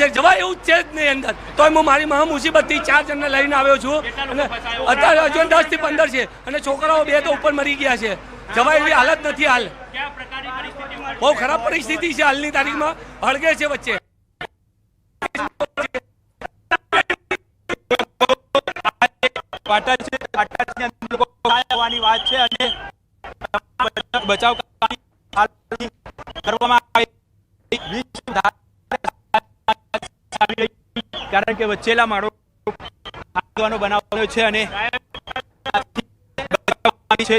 છે. જવાય એવું છે જ નહીં અંદર. તો હું મારી મહા મુસીબતથી ચાર જણને લઈને આવ્યો છું. અને અત્યારે હજુ દસથી પંદર છે. અને છોકરાઓ બે તો ઉપર મરી ગયા છે. જવાય એવી હાલત નથી હાલ. બહુ ખરાબ પરિસ્થિતિ છે હાલની તારીખમાં. હળગે છે વચ્ચે. પાટા છે વાત અને બચાવ કરવામાં કારણ કે વચ્ચેલા માળો આગવાનો બનાવ બન્યો છે અને છે.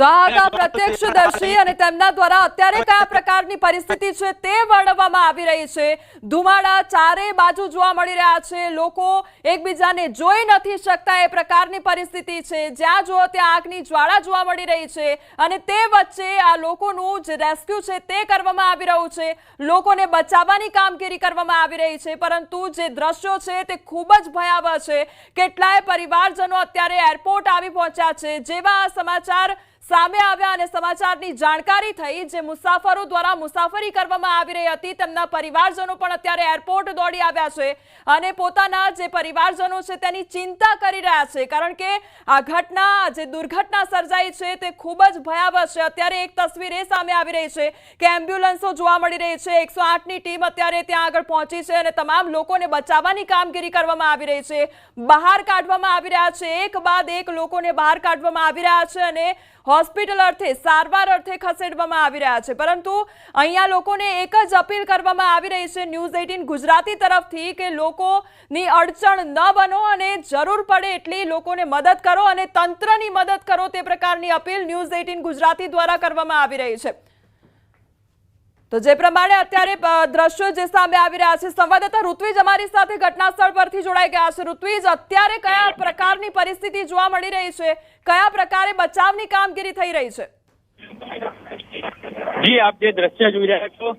હતા પ્રત્યક્ષદર્શી અને તેમના દ્વારા અત્યારે કયા પ્રકારની પરિસ્થિતિ છે તે વર્ણવવામાં આવી રહી છે. ધુમાડા ચારે બાજુ જોવા મળી રહ્યા છે. લોકો એકબીજાને જોઈ નથી શકતા એ પ્રકારની પરિસ્થિતિ છે. જ્યાં જુઓ ત્યાં આગની જ્વાળા જોવા મળી રહી છે અને તે વચ્ચે આ લોકોનું જે રેસ્ક્યુ છે તે કરવામાં આવી રહ્યું છે. લોકોને બચાવવાની કામગીરી કરવામાં આવી રહી છે. પરંતુ જે દ્રશ્યો છે તે ખૂબ જ ભયાવહ છે. કેટલાય પરિવારજનો અત્યારે એરપોર્ટ આવી પહોંચ્યા છે. જેવા સમાચાર સામે આવ્યા અને સમાચારની જાણકારી થઈ જે મુસાફરો દ્વારા મુસાફરી કરવામાં આવી રહી હતી, તેમના પરિવારજનો પણ અત્યારે એરપોર્ટ દોડી આવ્યા છે અને પોતાના જે પરિવારજનો છે તેની ચિંતા કરી રહ્યા છે, કારણ કે આ ઘટના, જે દુર્ઘટના સર્જાઈ છે તે ખૂબ જ ભયાવહ છે. અત્યારે એક તસવીર એ સામે આવી રહી છે કે એમ્બ્યુલન્સો જોવા મળી રહી છે. એકસો આઠની ટીમ અત્યારે ત્યાં આગળ પહોંચી છે અને તમામ લોકોને બચાવવાની કામગીરી કરવામાં આવી રહી છે. બહાર કાઢવામાં આવી રહ્યા છે. એક બાદ એક લોકોને બહાર કાઢવામાં આવી રહ્યા છે અને હોસ્પિટલ અર્થે, સારવાર અર્થે ખસેડવામાં આવી રહ્યા છે. પરંતુ અહીંયા લોકોને એક જ અપીલ કરવામાં આવી રહી છે ન્યૂઝ એઇટીન ગુજરાતી તરફથી કે લોકોની અડચણ ન બનો અને જરૂર પડે એટલી લોકોને મદદ કરો અને તંત્રની મદદ કરો તે પ્રકારની અપીલ ન્યૂઝ એઇટીન ગુજરાતી દ્વારા કરવામાં આવી રહી છે. તો જે પ્રમાણે અત્યારે દ્રશ્યો જે સામે આવી રહ્યા છે, સંવાદદાતા ઋત્વિજ અમારી સાથે ઘટના સ્થળ પરથી જોડાઈ ગયા છે. ઋત્વિજ, અત્યારે કયા પ્રકારની પરિસ્થિતિ જોવા મળી રહી છે? કયા પ્રકારે બચાવની કામગીરી થઈ રહી છે? જી, આપ જે દ્રશ્ય જોઈ રહ્યા છો,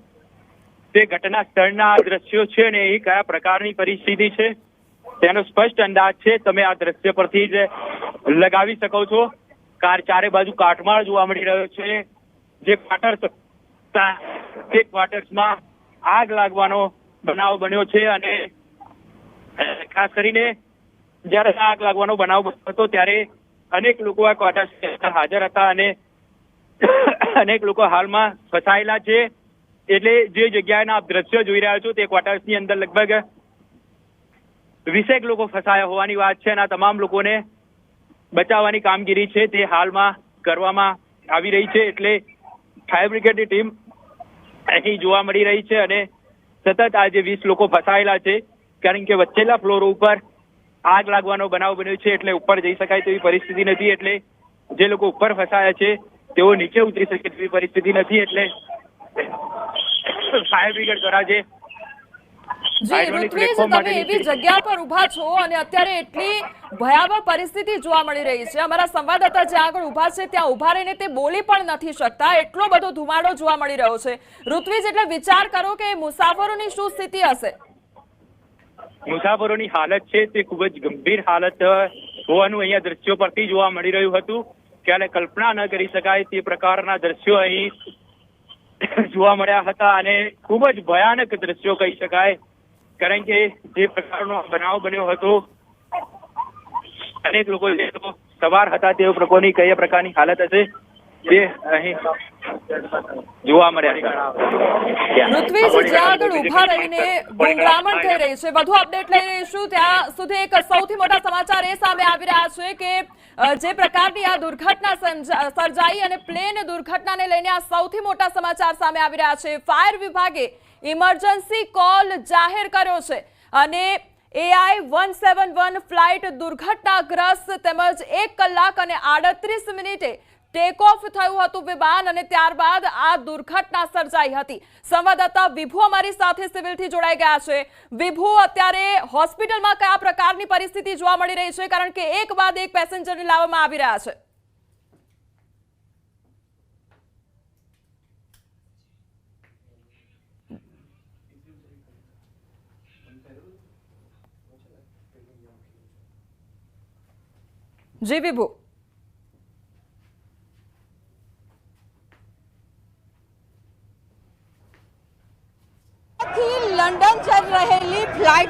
તે ઘટના સ્થળના દ્રશ્યો છે ને એ કયા પ્રકારની પરિસ્થિતિ છે? તેનો સ્પષ્ટ અંદાજ છે. તમે આ દ્રશ્ય પરથી જ લગાવી શકો છો. કાર ચારે બાજુ કાટમાળ જોવા મળી રહ્યો છે. જે ક્વાર્ટર્સ હતા, તે ક્વાર્ટર્સમાં આગ લાગવાનો બનાવ બન્યો છે અને ખાસ કરીને જ્યારે આગ લાગવાનો બનાવ હતો ત્યારે અનેક લોકો આ ક્વાર્ટર્સ હાજર હતા અને અનેક લોકો હાલમાં ફસાયેલા છે. એટલે જે જગ્યાના આપ દ્રશ્યો જોઈ રહ્યા છો તે ક્વાર્ટર્સની અંદર લગભગ વીસેક લોકો ફસાયા હોવાની વાત છે અને આ તમામ લોકોને બચાવવાની કામગીરી છે તે હાલમાં કરવામાં આવી રહી છે. એટલે ફાયર બ્રિગેડની ટીમ અહીં જોવા મળી રહી છે અને સતત આજે વીસ લોકો ફસાયેલા છે, કારણ કે વચ્ચેલા ફ્લોર ઉપર આગ લાગવાનો બનાવ બન્યો છે એટલે ઉપર જઈ શકાય તેવી પરિસ્થિતિ નથી, એટલે જે લોકો ઉપર ફસાયા છે, તેઓ નીચે ઉતરી શકે તેવી પરિસ્થિતિ નથી, એટલે ફાયર બ્રિગેડ દ્વારા જે જી ઋત્વિજ તમે એવી જગ્યા પર ઊભા છો અને અત્યારે એટલી ભયાવહ પરિસ્થિતિ જોવા મળી રહી છે. અમારા સંવાદદાતા જ્યાં આગળ ઊભા છે ત્યાં ઊભા રહીને તે બોલી પણ નથી શકતા. એટલો બધો ધુમાડો જોવા મળી રહ્યો છે. ઋત્વિજ એટલે વિચાર કરો કે મુસાફરોની શું સ્થિતિ હશે? મુસાફરોની હાલત છે તે ખૂબ જ ગંભીર હાલત હોવાનું અહીંયા દ્રશ્યો પરથી જોવા મળી રહ્યું હતું. ત્યારે કલ્પના ન કરી શકાય તે પ્રકારના દ્રશ્યો અહીં જોવા મળ્યા હતા અને ખૂબ જ ભયાનક દ્રશ્યો કહી શકાય. કારણ કે જે પ્રકારનો બનાવ બન્યો હતો અનેક લોકો જે સવાર હતા તે લોકોની કયા પ્રકારની હાલત હશે તે અહીં જોવા મળ્યા ઋત્વિજ જ્યાં આગળ ઊભા રહીને ગુંગરામણ થઈ રહી છે. વધુ અપડેટ લઈ રહીશું ત્યાં સુધી એક સૌથી મોટા સમાચાર એ સામે આવી રહ્યા છે કે જે પ્રકારની આ દુર્ઘટના સર્જાઈ અને પ્લેન દુર્ઘટનાને લઈને આ સૌથી મોટા સમાચાર સામે આવી રહ્યા છે. ફાયર વિભાગે ઇમરજન્સી કોલ જાહેર કર્યો છે અને AI one seven one flight દુર્ઘટનાગ્રસ્ત તેમજ એક કલાક અને આડત્રીસ મિનિટે ટેક ઓફ થયું હતું વિમાન અને ત્યારબાદ આ દુર્ઘટના સર્જાઈ હતી. સંવાદદાતા વિભુ અમારી સાથે સિવિલથી જોડાઈ ગયા છે. વિભુ, અત્યારે હોસ્પિટલમાં કયા પ્રકારની પરિસ્થિતિ જોવા મળી રહી છે? કારણ કે એક બાદ એક પેસેન્જરને લાવવામાં આવી રહ્યા છે. જી વિભુ લંડન જઈ રહેલી ફ્લાઇટ